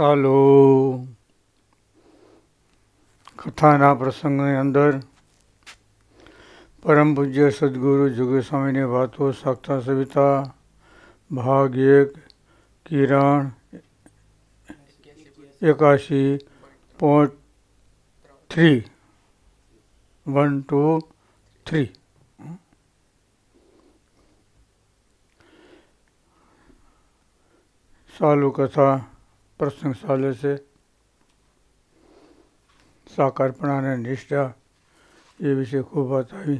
ચાલો કથાના પ્રસંગની અંદર પરમ પૂજ્ય સદગુરુ જુગુ સ્વામીની વાતો સાક્ષાત સવિતા ભાગ એક કિરણ એકાશી point three one two three ચાલુ કથા પ્રસંગ ચાલે છે. સાકારપણા અને નિષ્ઠા એ વિશે ખૂબ વાત આવી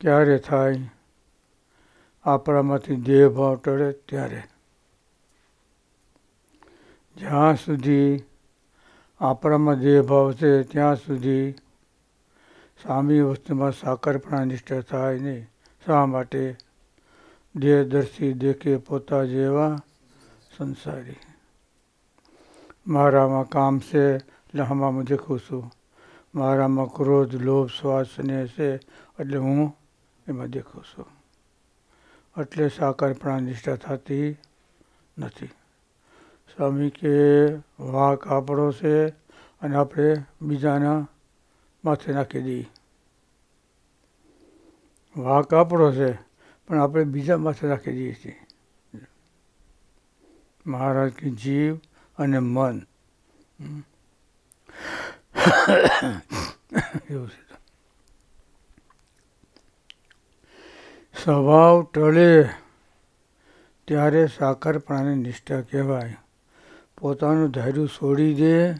ક્યારે થાય? આપણામાંથી દેહ ભાવ ટળે ત્યારે. જ્યાં સુધી આપણામાં દેહ ભાવ છે, ત્યાં સુધી સામી વસ્તુમાં સાકારપણા નિષ્ઠા થાય નહીં. શા માટે? દેહદર્શી દેખે પોતા જેવા સંસારી. મારામાં કામ છે એટલે હમામાં દેખું છું મારામાં ક્રોધ, લોભ, શ્વાસ ને છે, એટલે હું એમાં દેખું છું એટલે સાકારપણા નિષ્ઠા થતી નથી. સ્વામી કે, વાક આપણો છે અને આપણે બીજાના માથે નાખી દઈએ. વાક આપણો છે, પણ આપણે બીજા માથે નાખી દઈએ છીએ. મહારાજ કે જીવ અને મન. એવું છે. સ્વભાવ ટળે ત્યારે સાકરપણાની નિષ્ઠા કહેવાય. પોતાનું ધૈર્ય છોડી દે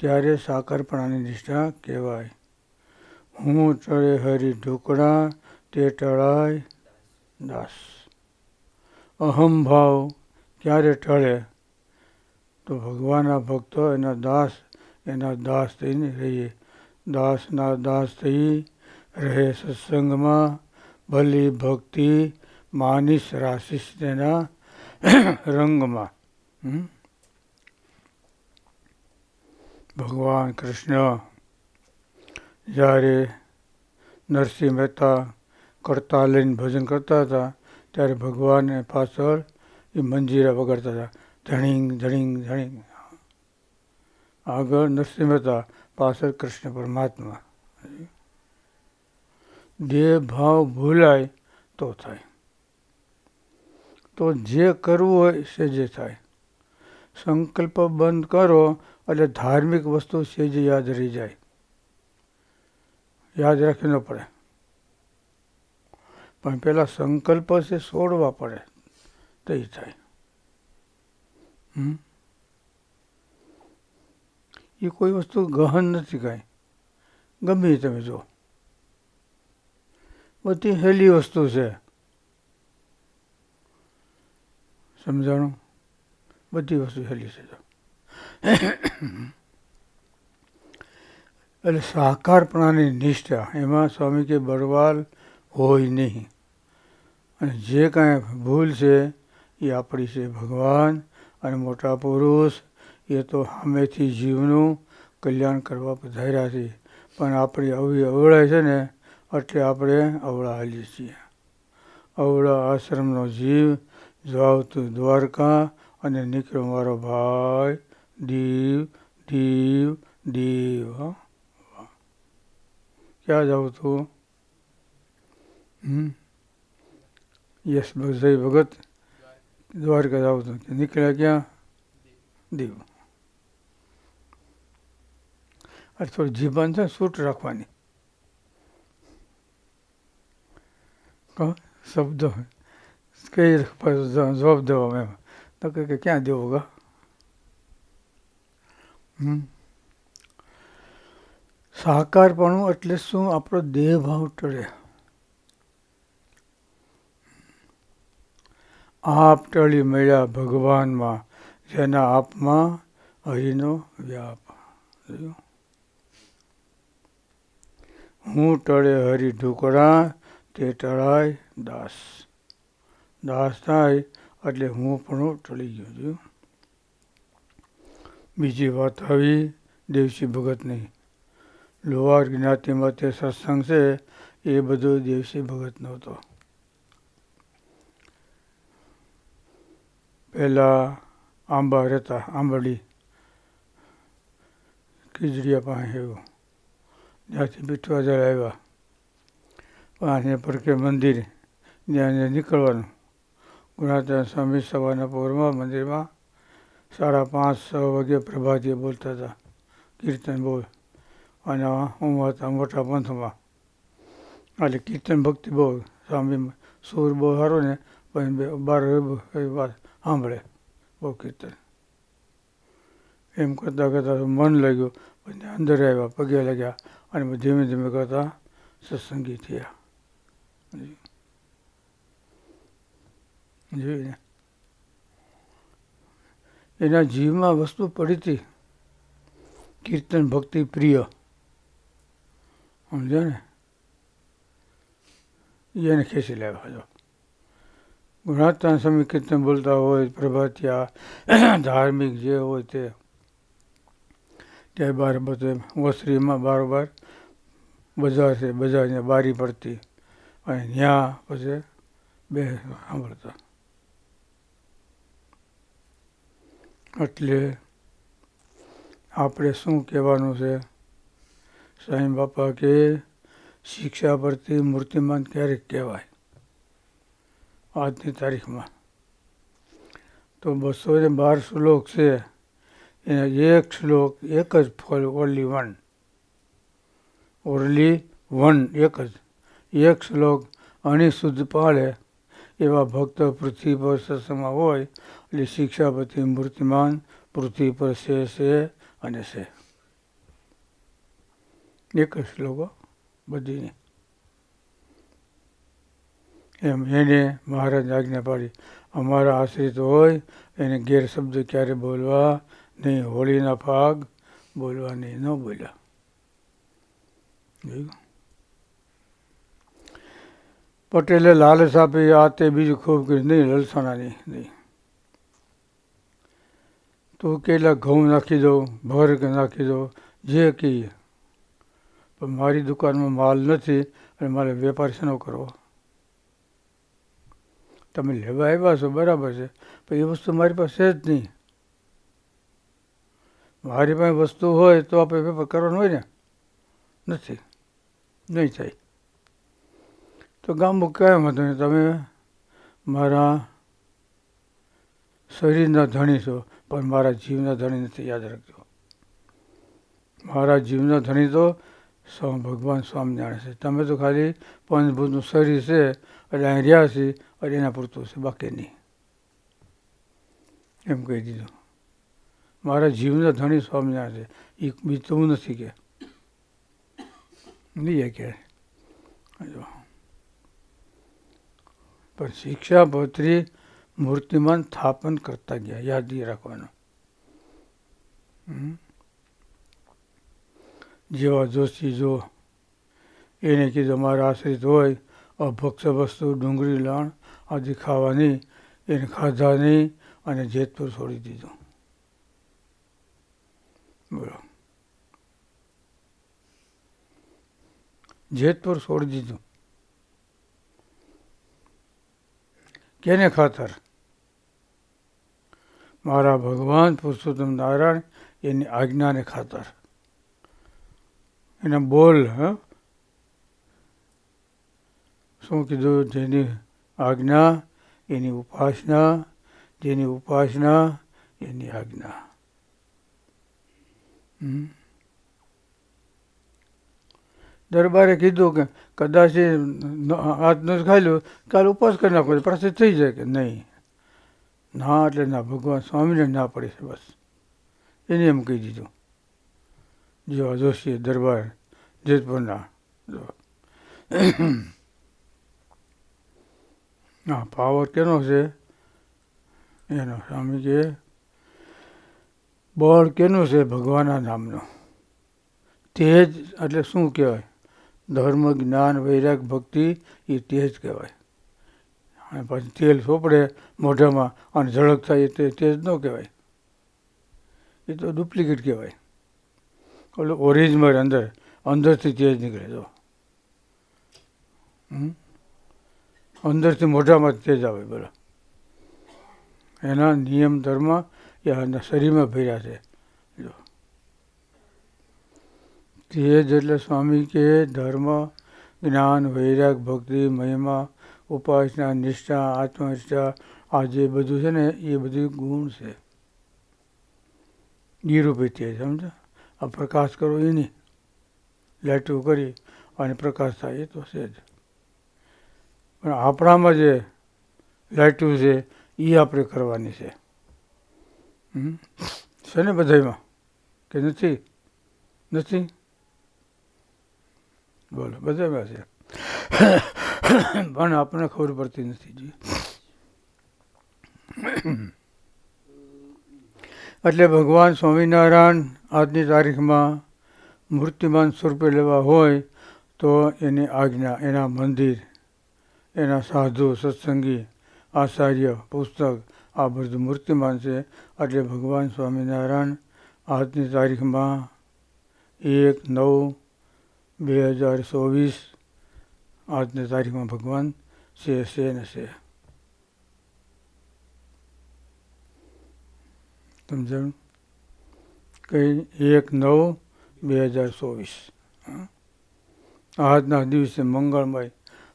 ત્યારે સાકરપણાની નિષ્ઠા કહેવાય. હું ટળે હરી ઢોકળા, તે ટળાય દાસ. અહમ ભાવ ક્યારે ટળે? તો ભગવાનના ભક્તો એના દાસ એના દાસ થઈને રહીએ. દાસના દાસ થઈ રહે સત્સંગમાં. ભલી ભક્તિ માનીશ રાશિશ તેના રંગમાં. ભગવાન કૃષ્ણ, જ્યારે નરસિંહ મહેતા કરતા લઈને ભજન કરતા હતા, ત્યારે ભગવાનને પાછળ એ મંજીરા વગાડતા હતા. ધણીંગ ધણીંગ ધણીંગ આગળ નરસિંહ મહેતા પાછળ કૃષ્ણ પરમાત્મા. દેહ ભાવ ભૂલાય તો થાય. તો જે કરવું હોય સેજે થાય. સંકલ્પ બંધ કરો એટલે ધાર્મિક વસ્તુ સેજે યાદ રહી જાય. યાદ રાખવી ન પડે. પણ પેલા સંકલ્પ છે છોડવા પડે. તો થાય. એ કોઈ વસ્તુ ગહન નથી કાંઈ. ગમે તમે જો બધી હેલી વસ્તુ છે. સમજાણું? બધી વસ્તુ હેલી છે એટલે સાકારપણાની નિષ્ઠા, એમાં સ્વામી કે બરવાલ હોય નહીં. અને જે કાંઈ ભૂલ છે એ આપણી છે ભગવાન અને મોટા પુરુષ, એ તો સામેથી જીવનું કલ્યાણ કરવા પધાર્યા છે. પણ આપણી અવળી અવળાય છે ને, એટલે આપણે અવળા હાલીએ છીએ. અવળા આશ્રમનો જીવ જાવ તું દ્વારકા અને નીકળ્યો મારો ભાઈ, દીવ દીવ દીવ ક્યાં જાઉં તું હમ? યશ ભગત. દ્વારકા જાવ તો નીકળ્યા ક્યાં? દીવ. અરે થોડી જીભાન છે સૂટ રાખવાની. શબ્દો. કઈ જવાબ દેવા એમ. તો કે ક્યાં દેવો ગા? હમ? સાકારપણું એટલે શું? આપણો દેહ ભાવ ટળે. આપ ટળી મળ્યા ભગવાનમાં, જેના આપમાં હરિનો વ્યાપ. હું ટળે હરિ ઢુકડા તે ટળાય દાસ. દાસ થાય એટલે હું પણ ટળી ગયો છું. બીજી વાત આવી દેવસી ભગતની. લોહાર જ્ઞાતિમાં તે સત્સંગ છે, એ બધો દેવસી ભગત નહોતો પહેલાં આંબા રહેતા આંબડી ખીજડીયા પાસે એવું. ત્યાંથી પીઠવા જરા આવ્યા. પાસે પડકે મંદિર ત્યાં નીકળવાનું. ગુણાતા સ્વામી સવારના પોરમાં મંદિરમાં સાડા પાંચ, છ વાગે પ્રભાતીય બોલતા હતા, કીર્તન બોલ. અને હું હતા મોટા પંથમાં. એટલે કીર્તન ભક્તિ બહુ સ્વામી સૂર બહુ સારો ને, પણ બાર વાત સાંભળે. બહુ કીર્તન. એમ કરતાં કરતાં મન લાગ્યું, પછી અંદર આવ્યા, પગે લાગ્યા અને ધીમે ધીમે કરતાં સત્સંગી થયા. જોઈને એના જીવમાં વસ્તુ પડી હતી. કીર્તન ભક્તિ પ્રિય. સમજો ને? એને ખેંચી લાવ્યા જો ગુણાત્મા સમય કીર્તન બોલતા હોય, પ્રભાતિયા, ધાર્મિક જે હોય તે. ત્યાં બાર બધે વસરીમાં બારોબાર બજાર છે, બજારની બારી પડતી. અને ત્યાં પછી બે સાંભળતા. એટલે આપણે શું કહેવાનું છે? સાંઈ બાપા કે શિક્ષા પરથી મૂર્તિમાન ક્યારેક કહેવાય? આજની તારીખમાં. તો બસો ને બાર શ્લોક છે. એના એક શ્લોક એક જ ફળ ઓનલી વન ઓનલી વન એક જ. એક શ્લોક અણિશુદ્ધ પાળે એવા ભક્ત પૃથ્વી પર સત્સંગમાં હોય એટલે શિક્ષાપતિ મૂર્તિમાન પૃથ્વી પર છે છે અને છે એક જ શ્લોકો બધીની. એમ એને મહારાજ આજ્ઞા પાડી, અમારા આશ્રિત હોય, એને ગેરશબ્દ ક્યારે બોલવા? નહીં, હોળીના ભાગ બોલવા નહીં ન બોલ્યા. પટેલે લાલચ આપી, આ તે બીજું ખૂબ કીધું નહીં, લલસણાની, નહીં. તું કેટલા ઘઉં નાખી દો ભર કે નાખી દો જે કહીએ. પણ મારી દુકાનમાં માલ નથી અને મારે વેપાર શેનો કરવો? તમે લેવા આવ્યા છો, બરાબર છે. પણ એ વસ્તુ મારી પાસે જ નહીં. મારી પાસે વસ્તુ હોય તો આપણે વેપાર કરવાનો હોય ને. નથી. નહીં થાય. તો ગામમાં કહેવા વાંધો નહીં. તમે મારા શરીરના ધણી છો, પણ મારા જીવના ધણી નથી, યાદ રાખજો. મારા જીવના ધણી તો સ્વામી ભગવાન સ્વામિનારાયણ છે. તમે તો ખાલી પંચભૂતનું શરીર છે, એટલે અહીં રહ્યા છે અને એના પૂરતું છે બાકી નહીં. એમ કહી દીધું. મારા જીવના ધણી સ્વામિનારાયણ છે. એ બીજું નથી કે. નહીં કે પણ શિક્ષાપત્રી મૂર્તિમાન સ્થાપન કરતા ગયા, યાદ રાખવાનું. જેવા જોશી જો, એને કીધું મારા આશ્રિત હોય અભક્ષ વસ્તુ ડુંગળી લાણ આદિ ખાવાની, એને ખાધા નહીં અને જેતપુર છોડી દીધું. બોલો. જેતપુર છોડી દીધું. કેને ખાતર? મારા ભગવાન પુરુષોત્તમ નારાયણ એની આજ્ઞાને ખાતર. એના બોલ, હ? શું કીધું જેની આજ્ઞા, એની ઉપાસના, જેની ઉપાસના, એની આજ્ઞા. દરબારે કીધું કે કદાચ એ હાથ ન ખાઈ લો, કાલે ઉપવાસ કરી નાખો પ્રસિદ્ધ થઈ જાય કે નહીં? ના, એટલે ના, ભગવાન સ્વામીને ના પડે છે બસ. એને એમ કહી દીધું. જેવા જોશી દરબાર જેતપુરના હા પાવર કેનો છે? એનો સ્વામી કે, બળ કેનું છે ભગવાનના નામનું? તેજ, એટલે શું કહેવાય? ધર્મ, જ્ઞાન, વૈરાગ, ભક્તિ, એ તેજ કહેવાય. અને પછી તેલ સોપડે મોઢામાં અને ઝડપ થાય તે તેજ ન કહેવાય. એ તો ડુપ્લિકેટ કહેવાય. ઓલું ઓરિજિનલ અંદર, અંદરથી તેજ નીકળે તો અંદરથી મોઢામાં તેજ આવે બોલો. એના નિયમ ધર્મ એ શરીરમાં ભર્યા છે. જો. તે જ એટલે સ્વામી કે ધર્મ, જ્ઞાન, વૈરાગ, ભક્તિ, મહિમા, ઉપાસના, નિષ્ઠા, આત્મનિષ્ઠા, આ જે બધું છે ને એ બધું ગુણ છે. નિરૂપી તેજ સમજો આ પ્રકાશ કરો એની લાઇટો કરી અને પ્રકાશ થાય એ તો છે જ. પણ આપણામાં જે લાઇટું છે એ આપણે કરવાની છે? છે ને બધામાં કે નથી? નથી? બોલો બધામાં છે. પણ આપણને ખબર પડતી નથી જી. એટલે ભગવાન સ્વામિનારાયણ આજની તારીખમાં મૂર્તિમાન સ્વરૂપે લેવા હોય તો એની આજ્ઞા, એના મંદિર એના સાધુ, સત્સંગી, આચાર્ય, પુસ્તક, આ બધું મૂર્તિમાન છે. એટલે ભગવાન સ્વામિનારાયણ આજની તારીખમાં એક નવ બે હજાર ચોવીસ આજની તારીખમાં ભગવાન છે છે ને છે. સમજણ? કઈ? એક નવ બે હજાર ચોવીસ. આજના દિવસે મંગળમય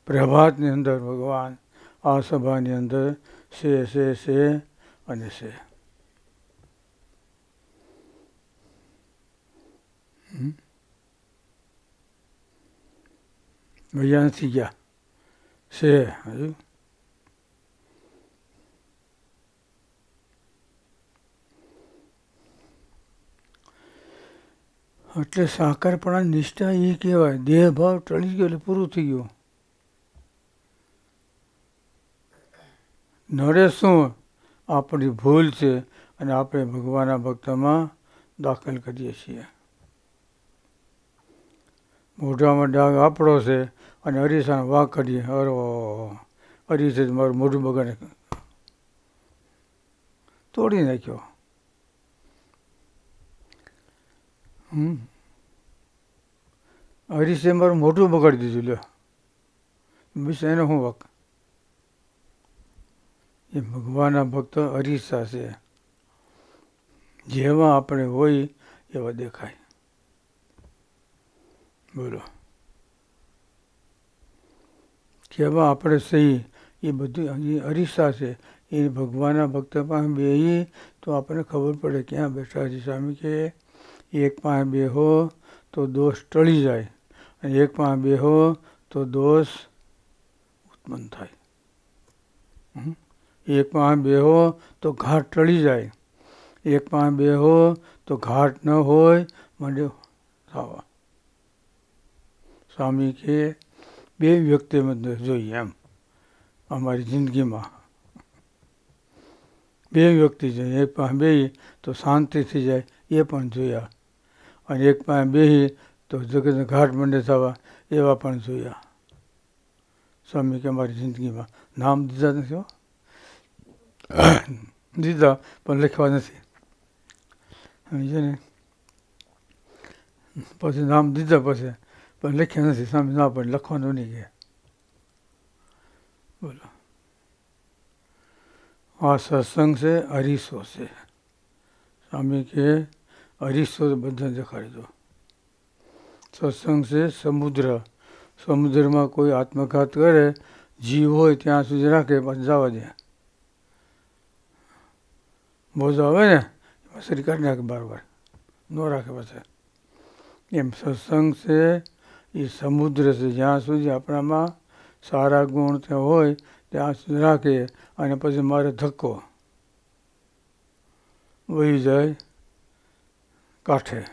પ્રભાતની અંદર ભગવાન, આ સભાની અંદર છે છે છે અને છે? ભૈયા નથી ગયા. છે હજુ? એટલે સાકરપણા નિષ્ઠા એ કહેવાય. દેહભાવ ટળી ગયો એટલે પૂરું થઈ ગયું. નડે શું આપણી ભૂલ છે અને આપણે ભગવાનના ભક્તમાં દાખલ કરીએ છીએ. મોઢામાં ડાઘ આપણો છે અને અરીસાને વાંક કરીએ. અરો અરીસે મારું મોઢું બગાડે. તોડી નાખ્યો. હમ. હરીશે મારું મોઢું બગાડી દીધું. લ્યો. બસ એનો શું વાક? એ ભગવાનના ભક્તો અરીસા છે. જેવા આપણે હોય એવા દેખાય. બોલો. કેવા આપણે સહી એ બધું અરીસા છે. એ ભગવાનના ભક્ત પાસે બેહી તો આપણને ખબર પડે ક્યાં બેઠા છે સ્વામી કે એક પાસે બેહો તો દોષ ટળી જાય અને એક પાસે બેહો તો દોષ ઉત્પન્ન થાય. હમ? એક પાસે બેહો તો ઘાટ ટળી જાય. એક પાસે બેહો તો ઘાટ ન હોય મંડ્યો થવા સ્વામી કે, બે વ્યક્તિ મધ્ય જોઈએ એમ, અમારી જિંદગીમાં. બે વ્યક્તિ જોઈએ, એક પાસે બેહી તો શાંતિ થઈ જાય, એ પણ જોયા. અને એક પાસે બેહી તો જગત ઘાટ મંડે થવા, એવા પણ જોયા. સ્વામી કે, અમારી જિંદગીમાં નામ દીધા નથી દીધા પણ લખવા નથી સમજે ને પછી નામ દીધા પછી પણ લખ્યા નથી સામે ના પણ લખવાનું નહીં કે બોલો આ સત્સંગ છે અરીસો છે સ્વામી કે અરીસો બધા દેખાડી દો સત્સંગ છે સમુદ્ર સમુદ્રમાં કોઈ આત્મઘાત કરે જીવ હોય ત્યાં સુધી રાખે પણ જવા દે મોજો આવે ને શરીર કાઢી નાખે બારવાર ન રાખે પછી. એમ સત્સંગ છે, એ સમુદ્ર છે. જ્યાં સુધી આપણામાં સારા ગુણ ત્યાં હોય, ત્યાં સુધી રાખે અને પછી મારે ધક્કો. વહી જાય, કાંઠે.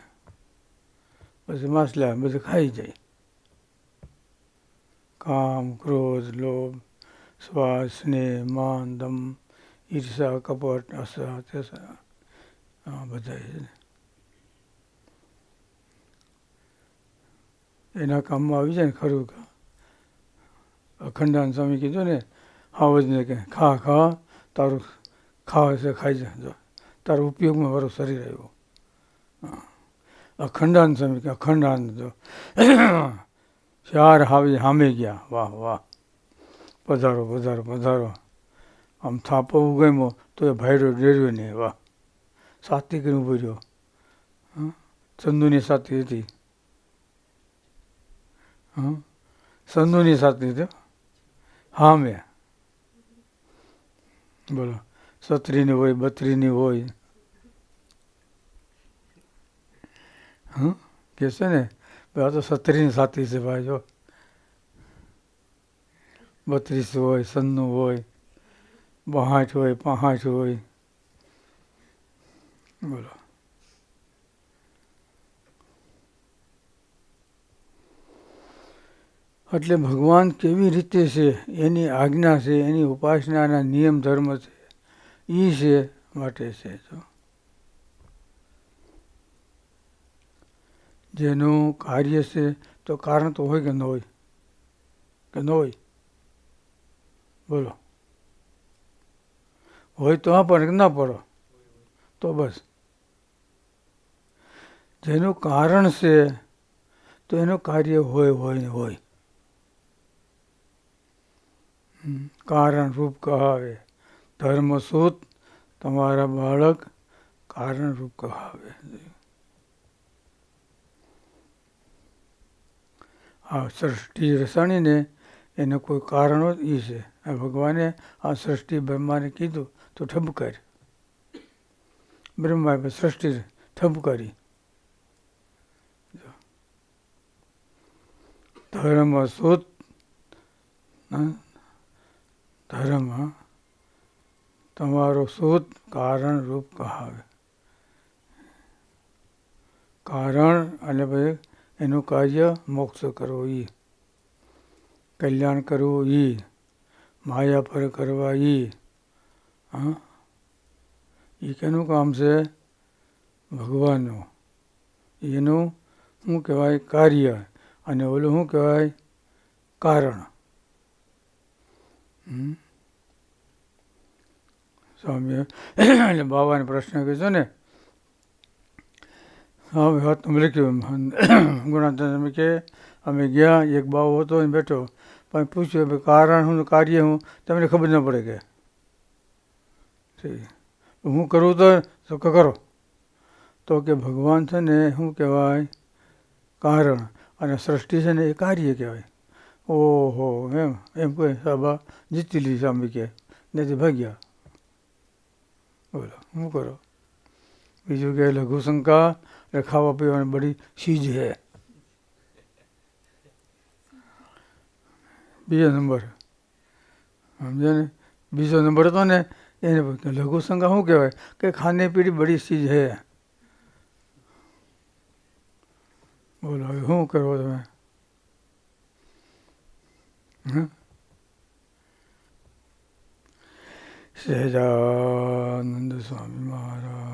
પછી માછલા બધું ખાઈ જાય. કામ, ક્રોધ, લોભ, શ્વાસ, સ્નેહ, માન, દમ ઈર્ષા, કપટ અસા તેસા આ બધા એના કામમાં આવી જાય ને ખરું અખંડાન સ્વામી કીધું ને, હાવજને કે, ખા ખા, તારું ખાવા છે, ખાઈ જા, જો. તારો ઉપયોગમાં મારું શરીર આવ્યું. અખંડાન સ્વામી કે, અખંડાન, જો. ચાર હાવી સામે ગયા. વાહ વાહ. પધારો પધારો પધારો. આમ થાપો ગમ્યો તો એ ભાઈરો ડેર્યો નહીં વાહ સાત્વિક કરીને ઊભો રહ્યો. હા? ચંદુની સાથી હતી. હા? ચંદુની સાથી હતી. હા, મેં. બોલો. સત્રીની હોય, બત્રીની હોય. હં? કે છે ને? આ તો સત્રીની સાથી છે ભાઈ, જો. બત્રીસ હોય સન્નું હોય. બહાઠ હોય પહાચ હોય. બોલો. એટલે ભગવાન કેવી રીતે છે? એની આજ્ઞા છે, એની ઉપાસનાના નિયમ ધર્મ છે એ છે માટે છે જો. જેનું કાર્ય છે, તો કારણ તો હોય કે ન હોય? કે ન હોય? બોલો. હોય તો પણ ના પડો. તો બસ. જેનું કારણ છે, તો એનું કાર્ય હોય હોય ને હોય કારણ રૂપ કહાવે. ધર્મ સૂત, તમારા બાળક કારણ રૂપ કહાવે. આ સૃષ્ટિ રસાણીને એને કોઈ કારણો જ એ છે. ભગવાને આ સૃષ્ટિ બ્રહ્માને કીધું તો ઠપકાર બ્રહ્માએ સૃષ્ટિ ઠપકારી ધર્મ સુત ધર્મ તમારો સુત કારણ રૂપ કહાવે. કારણ અને પછી એનું કાર્ય મોક્ષ કરવો એ કલ્યાણ કરવું એ માયા પર કરવા ઈ. હા એ કેનું કામ છે ભગવાનનું એનું શું કહેવાય કાર્ય અને ઓલું શું કહેવાય કારણ? સ્વામી એટલે બાબાને પ્રશ્ન કીધો ને સ્વામી વાત તમે લખ્યું ગુણાત્મ કે અમે ગયા એક બાવો હતો ને બેઠો પણ પૂછ્યું કારણ શું કાર્ય હું તમને ખબર ન પડે કે હું કરું તો તો કરો. તો કે ભગવાન છે ને, શું કહેવાય, કારણ અને સૃષ્ટિ છે ને એ કાર્ય કહેવાય. ઓહો, એમ એમ કોઈ સભા જીતી લીધી સામે કે નથી ભાગ્યા. બોલો શું કરો? બીજું કે લઘુશંકા એટલે ખાવા પીવાની બડી ચીજ હે બીજો નંબર. સમજે ને? બીજો નંબર હતો ને એને પૂછ્યું, લઘુ શંકા શું કહેવાય? કે ખાને પીડી બડી ચીજ હે. બોલો હવે શું કરો તમે? સહેજાનંદ સ્વામી મહારાજ.